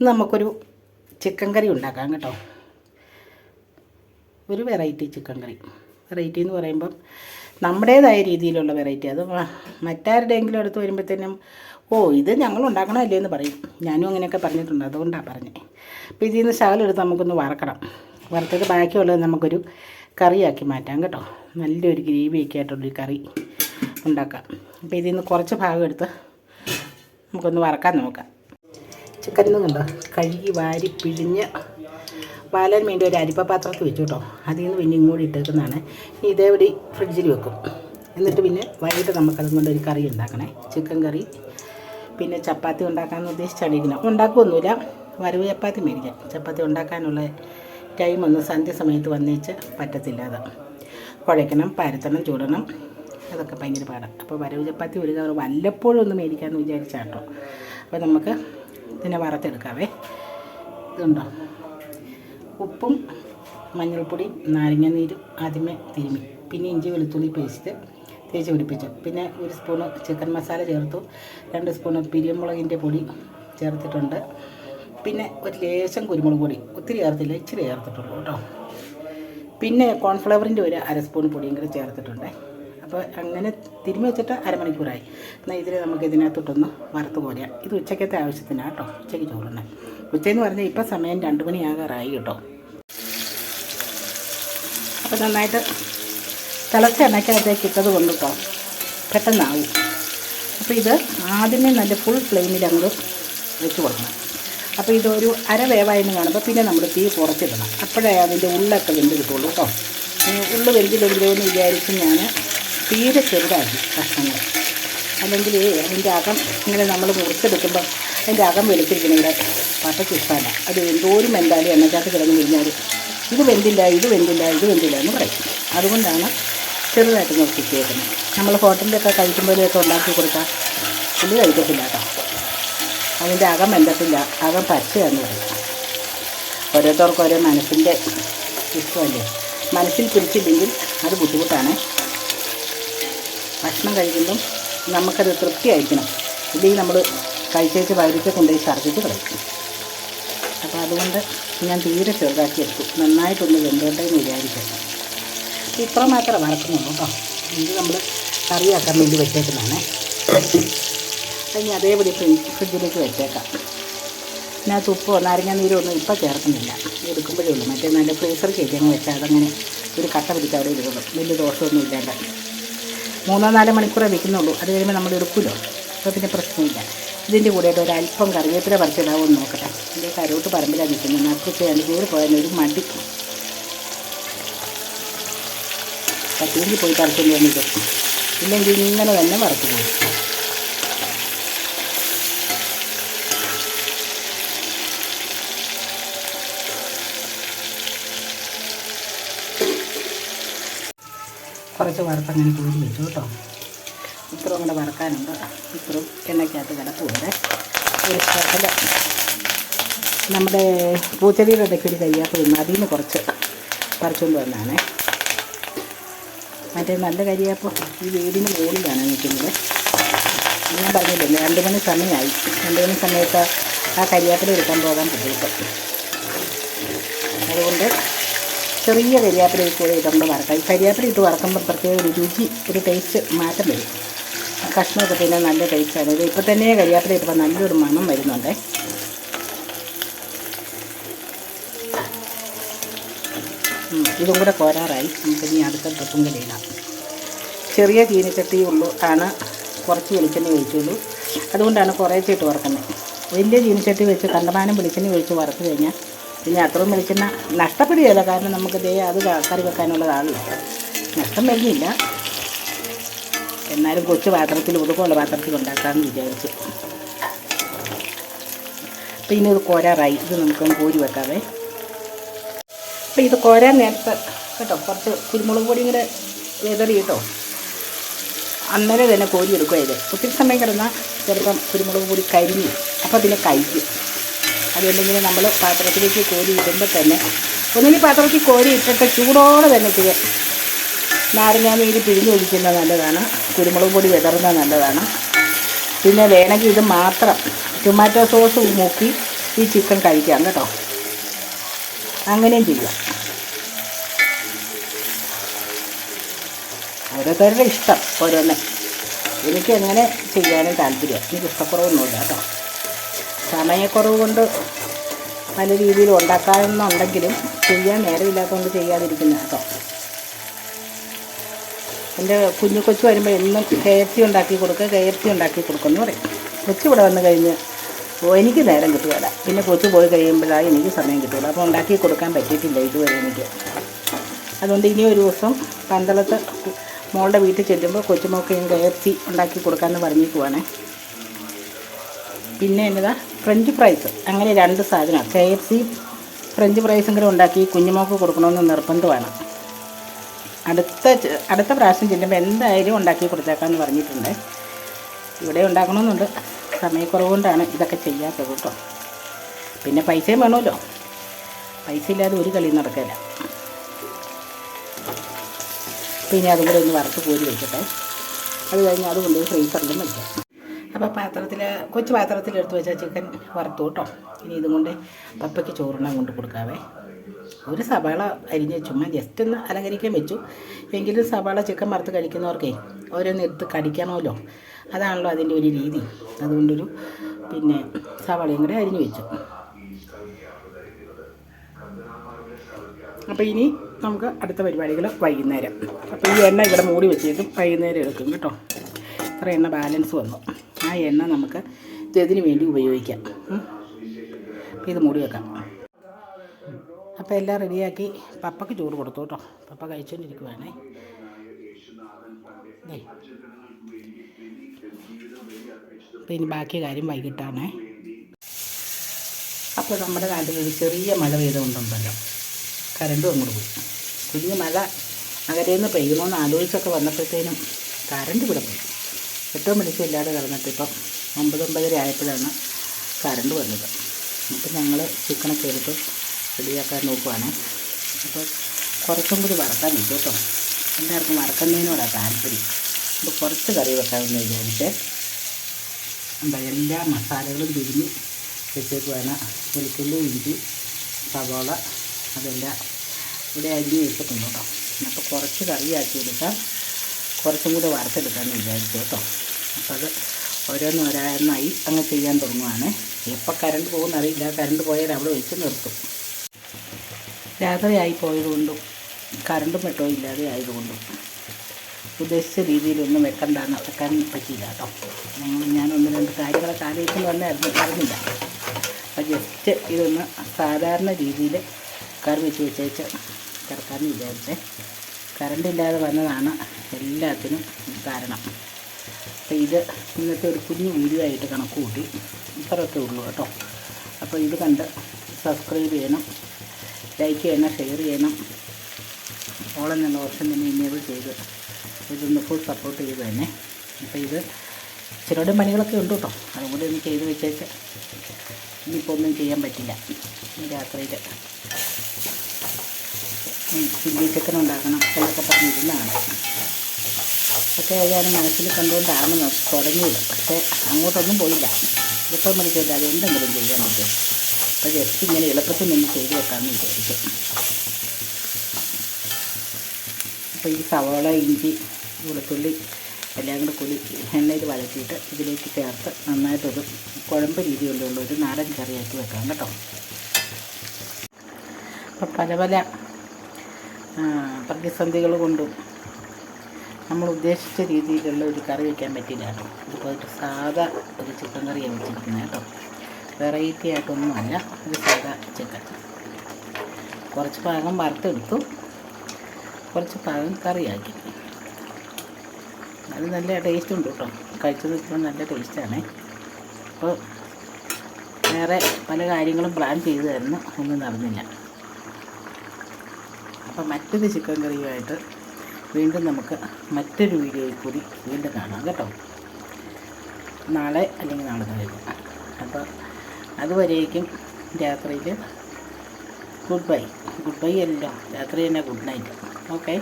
നമുക്കൊരു ചിക്കൻ കറി ഉണ്ടാക്കാം കേട്ടോ. ഒരു വെറൈറ്റി ചിക്കൻ കറി. വെറൈറ്റി എന്ന് പറയുമ്പം നമ്മുടേതായ രീതിയിലുള്ള വെറൈറ്റി അത് മറ്റാരുടെയെങ്കിലും അടുത്ത് വരുമ്പോഴത്തേനും ഓ ഇത് ഞങ്ങൾ ഉണ്ടാക്കണമല്ലേ എന്ന് പറയും. ഞാനും അങ്ങനെയൊക്കെ പറഞ്ഞിട്ടുണ്ട്. അതുകൊണ്ടാണ് പറഞ്ഞത് അപ്പോൾ ഇതിൽ നിന്ന് ശകലെടുത്ത് നമുക്കൊന്ന് വറക്കണം. വറുത്തിട്ട് ബാക്കിയുള്ളത് നമുക്കൊരു കറിയാക്കി മാറ്റാം കേട്ടോ. നല്ലൊരു ഗ്രേവിയൊക്കെ ആയിട്ടുള്ളൊരു കറി ഉണ്ടാക്കാം. അപ്പോൾ ഇതിൽ നിന്ന് കുറച്ച് ഭാഗം എടുത്ത് നമുക്കൊന്ന് വറക്കാൻ നോക്കാം. കണ്ടോ കഴുകി വാരി പിഴിഞ്ഞ് വാലാൻ വേണ്ടി ഒരു അരിപ്പ പാത്രത്തിൽ വെച്ചു കേട്ടോ. അതിൽ നിന്ന് പിന്നെ ഇങ്ങോട്ട് ഇട്ടേക്കുന്നതാണ്. ഇനി ഇതേപടി ഫ്രിഡ്ജിൽ വെക്കും. എന്നിട്ട് പിന്നെ വൈകിട്ട് നമുക്കതും കൊണ്ട് ഒരു കറി ഉണ്ടാക്കണേ. ചിക്കൻ കറി പിന്നെ ചപ്പാത്തി ഉണ്ടാക്കാമെന്ന് ഉദ്ദേശിച്ചാണ് ഇരിക്കുന്നത് ഉണ്ടാക്കുമൊന്നുമില്ല വരവ് ചപ്പാത്തി മേടിക്കാം. ചപ്പാത്തി ഉണ്ടാക്കാനുള്ള ടൈമൊന്നും സന്ധ്യ സമയത്ത് വന്നേച്ച് പറ്റത്തില്ല അത്. കുഴയ്ക്കണം പരത്തണം ചൂടണം. അതൊക്കെ ഭയങ്കര പാടാണ് അപ്പോൾ വരവ് ചപ്പാത്തി ഒരു കവർ വല്ലപ്പോഴും ഒന്ന് മേടിക്കാമെന്ന് വിചാരിച്ചാട്ടോ. അപ്പോൾ നമുക്ക് ഇതിനെ വറുത്തെടുക്കാവേ. ഇതുണ്ടോ? ഉപ്പും മഞ്ഞൾപ്പൊടി നാരങ്ങ നീരും ആദ്യമേ തിരുമി. പിന്നെ ഇഞ്ചി വെളുത്തുള്ളി പേസ്റ്റ് തേച്ച് പിടിപ്പിച്ചു. പിന്നെ ഒരു സ്പൂണ് ചിക്കൻ മസാല ചേർത്തു. രണ്ട് സ്പൂണ് പിരിയമുളകിന്റെ പൊടി ചേർത്തിട്ടുണ്ട്. പിന്നെ ഒരു ലേശം കുരുമുളക് പൊടി. ഒത്തിരി ചേർത്തില്ല ഇച്ചിരി ചേർത്തിട്ടുള്ളൂ കേട്ടോ. പിന്നെ കോൺഫ്ലവറിന്റെ ഒരു അര സ്പൂൺ പൊടിയും കൂടി ചേർത്തിട്ടുണ്ട്. അപ്പോൾ അങ്ങനെ തിരുമ്മി വെച്ചിട്ട് അരമണിക്കൂറായി. എന്നാൽ ഇതിൽ നമുക്ക് ഇതിനകത്തോട്ടൊന്ന് വറുത്ത് കോരാം. ഇത് ഉച്ചക്കത്തെ ആവശ്യത്തിനാണ് കേട്ടോ. ഉച്ചയ്ക്ക് ചോറുണ്ട് ഉച്ചയെന്ന് പറഞ്ഞാൽ ഇപ്പം സമയം രണ്ട് മണിയാകാറായി കേട്ടോ. അപ്പോൾ നന്നായിട്ട് തിളച്ച എണ്ണയ്ക്കകത്തേക്ക് ഇട്ടത് കൊണ്ട് കേട്ടോ പെട്ടെന്നാവും. അപ്പോൾ ഇത് ആദ്യമേ നല്ല ഫുൾ ഫ്ലെയിമിൽ അങ്ങ് വെച്ച് കൊടുക്കണം. അപ്പോൾ ഇതൊരു അര വേവായെന്ന് കാണുമ്പോൾ പിന്നെ നമ്മൾ തീ കുറച്ചിടണം. അപ്പോഴേ അതിന്റെ ഉള്ളൊക്കെ വെന്ത് കിട്ടുള്ളൂ കേട്ടോ. ഉള്ളു വെന്തില്ലെങ്കിലോ എന്ന് വിചാരിച്ച് ഞാൻ തീരെ ചെറുതാക്കി കഷ്ണങ്ങൾ. അല്ലെങ്കിൽ അതിന്റെ അകം ഇങ്ങനെ നമ്മൾ മുറിച്ചെടുക്കുമ്പോൾ അതിന്റെ അകം വെളുത്തിരിക്കണയുടെ പട്ടയ്ക്ക് ഇഷ്ടമല്ല. അത് എന്തോരം എന്തായാലും എണ്ണക്കകത്ത് കിടന്ന് കഴിഞ്ഞാൽ ഇത് വെന്തില്ല ഇത് വെന്തില്ല ഇത് വെന്തില്ല എന്ന് പറയും. അതുകൊണ്ടാണ് ചെറുതായിട്ട് നോക്കി കേൾക്കുന്നത്. നമ്മൾ ഹോട്ടലിലൊക്കെ കഴിക്കുമ്പോഴൊക്കെ ഉണ്ടാക്കി കൊടുത്താൽ ഇത് കഴിക്കത്തില്ല കേട്ടോ. അതിന്റെ അകം വെന്തത്തില്ല അകം പച്ചയെന്ന് പറയും. ഓരോരുത്തർക്കും ഓരോ മനസ്സിന്റെ ഇഷ്ടമല്ലേ? മനസ്സിൽ പിടിച്ചില്ലെങ്കിൽ അത് ബുദ്ധിമുട്ടാണ്. ഭക്ഷണം കഴിക്കുമ്പം നമുക്കത് തൃപ്തിയായിരിക്കണം. ഇല്ലെങ്കിൽ നമ്മൾ കഴിച്ചേച്ച് വയറിച്ച് കൊണ്ടുപോയി ഛർദ്ദിച്ച് കളിക്കും അപ്പോൾ അതുകൊണ്ട് ഞാൻ തീരെ ചെറുതാക്കി എടുത്തു. നന്നായിട്ടൊന്ന് വെന്തോട്ടെ എന്ന് വിചാരിക്കട്ടെ ഇത്ര മാത്രമേ വറക്കുന്നുള്ളൂ കേട്ടോ. ഇത് നമ്മൾ കറിയാക്കാൻ വേണ്ടി വെച്ചേക്കുന്നതാണ്. ഇനി അതേപടി ഫ്രി- ഫ്രിഡ്ജിലേക്ക് വെച്ചേക്കാം. ഇതിനകത്ത് ഉപ്പോ നാരങ്ങ നീരോ ഒന്നും ഇപ്പം ചേർക്കുന്നില്ല. എടുക്കുമ്പോഴേ ഉള്ളൂ. മറ്റേ നല്ല ഫ്രീസർ കേക്ക് അങ്ങ് വെച്ചാൽ അതങ്ങനെ ഒരു കട്ട പിടിച്ച് അവിടെ ഇടുള്ളൂ വലിയ ദോഷമൊന്നും ഇല്ലാണ്ട് മൂന്നോ നാലോ മണിക്കൂറേ വെക്കുന്നുള്ളൂ. അത് കഴിയുമ്പോൾ നമ്മൾ എടുക്കുമല്ലോ അപ്പോൾ പിന്നെ പ്രശ്നമില്ല. ഇതിന്റെ കൂടെ ഒരു അല്പം കറിവേപ്പില പറിച്ചിടാവുമെന്ന് നോക്കട്ടെ. ഇതിന്റെ കരോട്ട് പറമ്പിലാണ് നിൽക്കുന്നത്. നട്ടുച്ച രണ്ട് കയറി പോയാൽ ഒരു മടി. കട്ടിയിൽ പോയി പറിച്ചുകൊണ്ട് വന്നിട്ട് ഇല്ലെങ്കിൽ ഇങ്ങനെ തന്നെ വറുത്ത് പോകും കുറച്ച് വറുത്തങ്ങനെ കൂടി വെച്ചു കേട്ടോ. ഇത്രയും കൂടെ വറക്കാനുണ്ട്. ഇത്രയും എണ്ണയ്ക്കകത്ത് കിടക്കുന്നുണ്ട് ഒരു ശകലം നമ്മുടെ പൂച്ചെടിയുടെ ഇടയ്ക്ക് ഒരു കരിയാപ്പ് നിന്ന് അതിൽ നിന്ന് കുറച്ച് പറിച്ചുകൊണ്ട് വന്നാണേ. മറ്റേ നല്ല കരിയാപ്പ് ഈ വീടിന് മുകളിലാണ് നിൽക്കുന്നത്. ഞാൻ പറഞ്ഞില്ലേ രണ്ട് മണി സമയമായി. രണ്ട് മണി സമയത്ത് ആ കരിയാപ്പിൽ എടുക്കാൻ പോകാൻ പറ്റിയിട്ട് അതുകൊണ്ട് ചെറിയ കരിയാപ്പിലി കൂടെ ഇതുകൊണ്ട് വറക്കാം. ഈ കരിയാപ്പില ഇട്ട് വറക്കുമ്പോൾ പ്രത്യേക ഒരു രുചി ഒരു ടേസ്റ്റ് മാറ്റം വരും. കഷ്ണമൊക്കെ പിന്നെ നല്ല ടേസ്റ്റാണ് ഇത് ഇപ്പം തന്നെ കരിയാപ്പില ഇട്ടപ്പോൾ നല്ലൊരു മണം വരുന്നുണ്ടേ. ഇതും കൂടെ കോരാറായി. നമുക്ക് ഇനി അടുത്ത ട്രിപ്പും കൂടെ ഇടാം. ചെറിയ ചീനച്ചട്ടി ഉള്ളൂ ആണ് കുറച്ച് വെളിച്ചെണ്ണ ഒഴിച്ചുള്ളൂ. അതുകൊണ്ടാണ് കുറേച്ചിട്ട് വറക്കുന്നത്. വലിയ ചീനച്ചട്ടി വെച്ച് കണ്ടമാനം വെളിച്ചെണ്ണ ഒഴിച്ച് വറുത്ത് കഴിഞ്ഞാൽ പിന്നെ അത്രയും വെളിച്ചെണ്ണ നഷ്ടപ്പെടുകയില്ല. കാരണം നമുക്ക് ദേ അത് കറി വെക്കാനുള്ളതാണല്ലോ നഷ്ടം വരുന്നില്ല. എന്നാലും കൊച്ചു പാത്രത്തിൽ ഒതുക്കമുള്ള പാത്രത്തിൽ ഉണ്ടാക്കാമെന്ന് വിചാരിച്ചു. അപ്പോൾ ഇനി ഇത് കോരാറായി. ഇത് നമുക്കൊന്ന് കോരി വെക്കാവേ. അപ്പോൾ ഇത് കോരാൻ നേരത്തെ കേട്ടോ കുറച്ച് കുരുമുളക് പൊടി കൂടെ വിതറി കേട്ടോ. അന്നേരം തന്നെ കോരി എടുക്കുക ഇത്. ഒത്തിരി സമയം കിടന്നാൽ ചിലപ്പം കുരുമുളക് പൊടി കരിഞ്ഞു അപ്പോൾ പിന്നെ കഴിക്കും അതുകൊണ്ടിങ്ങനെ നമ്മൾ പാത്രത്തിലേക്ക് കോരി ഇടുമ്പോൾ തന്നെ ഒന്നുകിൽ പാത്രത്തിൽ കോരി ഇട്ടിട്ട് ചൂടോടെ തന്നെ ഇത് നാരങ്ങാ നീര് പിഴിഞ്ഞൊഴിക്കുന്നത് നല്ലതാണ്. കുരുമുളക് പൊടി വിതറുന്നത് നല്ലതാണ്. പിന്നെ വേണമെങ്കിൽ ഇത് മാത്രം ടൊമാറ്റോ സോസ് മുക്കി ഈ ചിക്കൻ കഴിക്കാം കേട്ടോ. അങ്ങനെയും ചെയ്യാം. ഓരോരുത്തരുടെ ഇഷ്ടം ഓരോന്ന്. എനിക്ക് എങ്ങനെ ചെയ്യാനും താല്പര്യം. എനിക്ക് ഇഷ്ടക്കുറവൊന്നുമില്ല കേട്ടോ. സമയക്കുറവ് കൊണ്ട് പല രീതിയിൽ ഉണ്ടാക്കാമെന്നുണ്ടെങ്കിലും ചെയ്യാൻ നേരമില്ലാത്തതുകൊണ്ട് ചെയ്യാതിരിക്കുന്ന കേട്ടോ. എന്റെ കുഞ്ഞു കൊച്ചു വരുമ്പോൾ എന്നും കെ എഫ് സി ഉണ്ടാക്കി കൊടുക്കുക കെ എഫ് സി ഉണ്ടാക്കി കൊടുക്കുമെന്ന് പറയും. കൊച്ചു ഇവിടെ വന്ന് കഴിഞ്ഞ് എനിക്ക് നേരം കിട്ടുകയില്ല. പിന്നെ കൊച്ചു പോയി കഴിയുമ്പോഴാണ് എനിക്ക് സമയം കിട്ടുകയില്ല. അപ്പോൾ ഉണ്ടാക്കി കൊടുക്കാൻ പറ്റിയിട്ടില്ല ഇതുവരെ എനിക്ക്. അതുകൊണ്ട് ഇനി ഒരു ദിവസം പന്തളത്ത് മോളുടെ വീട്ടിൽ ചെല്ലുമ്പോൾ കൊച്ചുമോക്ക് ഞാൻ കെ എഫ് സി ഉണ്ടാക്കി കൊടുക്കാമെന്ന് പറഞ്ഞിരിക്കുവാണേ. പിന്നെ എന്നതാ? ഫ്രഞ്ച് ഫ്രൈസ് അങ്ങനെ രണ്ട് സാധനം കെ എഫ് സി ഫ്രഞ്ച് ഫ്രൈസും കൂടെ ഉണ്ടാക്കി കുഞ്ഞുമോക്ക് കൊടുക്കണമെന്ന് നിർബന്ധമാണ്. അടുത്ത അടുത്ത പ്രാവശ്യം ചെല്ലുമ്പോൾ എന്തായാലും ഉണ്ടാക്കി കൊടുത്തേക്കാമെന്ന് പറഞ്ഞിട്ടുണ്ട്. ഇവിടെ ഉണ്ടാക്കണമെന്നുണ്ട്. സമയക്കുറവ് കൊണ്ടാണ് ഇതൊക്കെ ചെയ്യാത്തത് കേട്ടോ. പിന്നെ പൈസയും വേണമല്ലോ. പൈസ ഇല്ലാതെ ഒരു കളി നടക്കില്ല. പിന്നെ അതും കൂടെ ഒന്ന് വറുത്ത് കോരി വെക്കട്ടെ. അത് കഴിഞ്ഞ് അത് കൊണ്ട് ഫ്രീസറിലും വയ്ക്കാം അപ്പോൾ പാത്രത്തിൽ കൊച്ചു പാത്രത്തിൽ എടുത്ത് വെച്ച ചിക്കൻ വറുത്തു കേട്ടോ. ഇനി ഇതും കൊണ്ട് പപ്പയ്ക്ക് ചോറിനെ കൊണ്ട് കൊടുക്കാവേ. ഒരു സവാള അരിഞ്ഞ് ചുമ്മാ ജസ്റ്റ് ഒന്ന് അലങ്കരിക്കാൻ വെച്ചു. എങ്കിലും സവാള ചിക്കൻ വറുത്ത് കഴിക്കുന്നവർക്കേ ഓരോന്ന് എടുത്ത് കടിക്കണമല്ലോ അതാണല്ലോ അതിന്റെ ഒരു രീതി. അതുകൊണ്ടൊരു പിന്നെ സവാളയും കൂടെ അരിഞ്ഞു വെച്ചു. അപ്പോൾ ഇനി നമുക്ക് അടുത്ത പരിപാടികൾ വൈകുന്നേരം. അപ്പോൾ ഈ എണ്ണ ഇവിടെ മൂടി വെച്ചിട്ട് വൈകുന്നേരം എടുക്കും കേട്ടോ. ഇത്ര എണ്ണ ബാലൻസ് വന്നു. ആ എണ്ണ നമുക്ക് ഇതിന് വേണ്ടി ഉപയോഗിക്കാം. ഇത് മൂടി വെക്കാം. അപ്പോൾ എല്ലാം റെഡിയാക്കി പപ്പയ്ക്ക് ചോറ് കൊടുത്തു കേട്ടോ. പപ്പ കഴിച്ചുകൊണ്ടിരിക്കുവാണേ. അപ്പോൾ ഇനി ബാക്കി കാര്യം വൈകിട്ടാണേ. അപ്പോൾ നമ്മുടെ നാട്ടിൽ ഒരു ചെറിയ മഴ പെയ്തുകൊണ്ടുണ്ടല്ലോ. കരണ്ടും അങ്ങോട്ട് പോയി. കുഞ്ഞു മഴ അകരേന്ന് പെയ്യണമെന്ന് ആലോചിച്ചൊക്കെ വന്നപ്പോഴത്തേനും കരണ്ട് ഇവിടെ പോയി. മണിക്കും ഇല്ലാതെ കിടന്നിട്ട് ഇപ്പം ഒമ്പത് ഒമ്പതര ആയപ്പോഴാണ് കറണ്ട് വന്നത്. അപ്പം ഞങ്ങൾ ചിക്കനൊക്കെ എടുത്ത് റെഡിയാക്കാൻ നോക്കുവാണ്. അപ്പോൾ കുറച്ചും കൂടി വറക്കാൻ നിൽക്കും കേട്ടോ. എല്ലാവർക്കും വറക്കുന്നതിനോടാണ് താല്പര്യം. അപ്പോൾ കുറച്ച് കറി വെക്കാമെന്ന് വിചാരിച്ച് എന്താ എല്ലാ മസാലകളും തിരിഞ്ഞ് വെച്ചേക്കുവാണ്. വെളുത്തുള്ളി ഇഞ്ചി സവാള അതെല്ലാം ഇവിടെ അരിഞ്ഞ് വെച്ചിട്ടുണ്ട് കേട്ടോ. അപ്പോൾ കുറച്ച് കറിയാക്കി എടുക്കാം. കുറച്ചും കൂടി വറുത്തെടുക്കാമെന്ന് വിചാരിച്ചു കേട്ടോ. അപ്പോൾ അത് ഓരോന്ന് ഓരോന്നായി അങ്ങ് ചെയ്യാൻ തുടങ്ങുവാണ്. എപ്പോൾ കറണ്ട് പോകുന്ന അറിയില്ല. കറണ്ട് പോയാൽ അവിടെ വെച്ച് നിർത്തും. രാത്രിയായി പോയതുകൊണ്ടും കറണ്ടും പെട്ടോ ഇല്ലാതെ ആയതുകൊണ്ടും ഉദ്ദേശിച്ച രീതിയിലൊന്നും വെക്കണ്ടെന്ന് വെക്കാൻ പറ്റിയില്ല കേട്ടോ. ഞങ്ങൾ ഞാൻ ഒന്ന് രണ്ട് കാര്യങ്ങളൊക്കെ ആലോചിക്കുന്നു തന്നെ അറിഞ്ഞ അറിഞ്ഞില്ല. അപ്പം ജസ്റ്റ് ഇതൊന്ന് സാധാരണ രീതിയിൽ കറി വെച്ച് വെച്ചേച്ച് കിടക്കാമെന്ന് വിചാരിച്ചേ. കറണ്ടില്ലാതെ വന്നതാണ് എല്ലാത്തിനും കാരണം. അപ്പോൾ ഇത് ഇന്നത്തെ ഒരു പുതിയ വീഡിയോ ആയിട്ട് കണക്ക് കൂട്ടി. ഇത്രയൊക്കെ ഉള്ളൂ കേട്ടോ. അപ്പോൾ ഇത് കണ്ട് സബ്സ്ക്രൈബ് ചെയ്യണം ലൈക്ക് ചെയ്യണം ഷെയർ ചെയ്യണം. എന്നുള്ള ഓപ്ഷൻ തന്നെ ഇനേബിൾ ചെയ്ത് ഇതൊന്ന് ഫുൾ സപ്പോർട്ട് ചെയ്ത് തന്നെ. അപ്പോൾ ഇത് ചിലരുടെ പണികളൊക്കെ ഉണ്ട് കേട്ടോ. അതും കൂടി ഒന്ന് ചെയ്ത് വെച്ചേച്ച് ഇനിയിപ്പോൾ ഒന്നും ചെയ്യാൻ പറ്റില്ല. രാത്രിയിൽ ചില്ലി ചിക്കൻ ഉണ്ടാക്കണം എന്നൊക്കെ പറഞ്ഞിരുന്നതാണ്. ഒക്കെ ഞാൻ മനസ്സിൽ കണ്ടുകൊണ്ടാണ് തുടങ്ങിയത് പക്ഷേ അങ്ങോട്ടൊന്നും പോയില്ല. എളുപ്പം മണിക്കില്ല അത് എന്തെങ്കിലും ചെയ്യാൻ പറ്റും. അപ്പോൾ ജസ്റ്റ് ഇങ്ങനെ എളുപ്പത്തിൽ നിന്ന് ചെയ്ത് വെക്കാമെന്ന് വിചാരിച്ചു. അപ്പോൾ ഈ സവോള ഇഞ്ചി വെളുത്തുള്ളി എല്ലാം കൂടെ കുലി എണ്ണയിൽ വഴറ്റിയിട്ട് ഇതിലേക്ക് ചേർത്ത് നന്നായിട്ടൊരു കുഴമ്പ് രീതിയിലുള്ള ഒരു നാടൻ കറിയാക്കി വെക്കാം കേട്ടോ. അപ്പം പല പല പ്രതിസന്ധികൾ കൊണ്ടും നമ്മൾ ഉദ്ദേശിച്ച രീതിയിലുള്ള ഒരു കറി വയ്ക്കാൻ പറ്റില്ല കേട്ടോ പോയിട്ട് സാധാ ഒരു ചിക്കൻ കറിയാണ് വെച്ചിരിക്കുന്നത് കേട്ടോ. വെറൈറ്റി ആയിട്ടൊന്നുമല്ല ഒരു സാധാ ചിക്കൻ. കുറച്ച് ഭാഗം വറുത്തെടുത്തു. കുറച്ച് ഭാഗം കറിയാക്കി. അത് നല്ല ടേസ്റ്റ് ഉണ്ട് കേട്ടോ. കഴിച്ചു നിൽക്കുമ്പോൾ നല്ല ടേസ്റ്റാണ് അപ്പോൾ വേറെ പല കാര്യങ്ങളും പ്ലാൻ ചെയ്തായിരുന്നു ഒന്നും നടന്നില്ല. അപ്പോൾ മറ്റൊരു ചിക്കൻ കറിയുമായിട്ട് വീണ്ടും നമുക്ക് മറ്റൊരു വീഡിയോയിൽ കൂടി വീണ്ടും കാണാം കേട്ടോ. നാളെ അല്ലെങ്കിൽ നാളെ കഴിഞ്ഞു അപ്പോൾ അതുവരേക്കും രാത്രിയിൽ ഗുഡ് ബൈ. ഗുഡ് ബൈ അല്ല രാത്രി തന്നെ ഗുഡ് നൈറ്റ്. ഓക്കെ.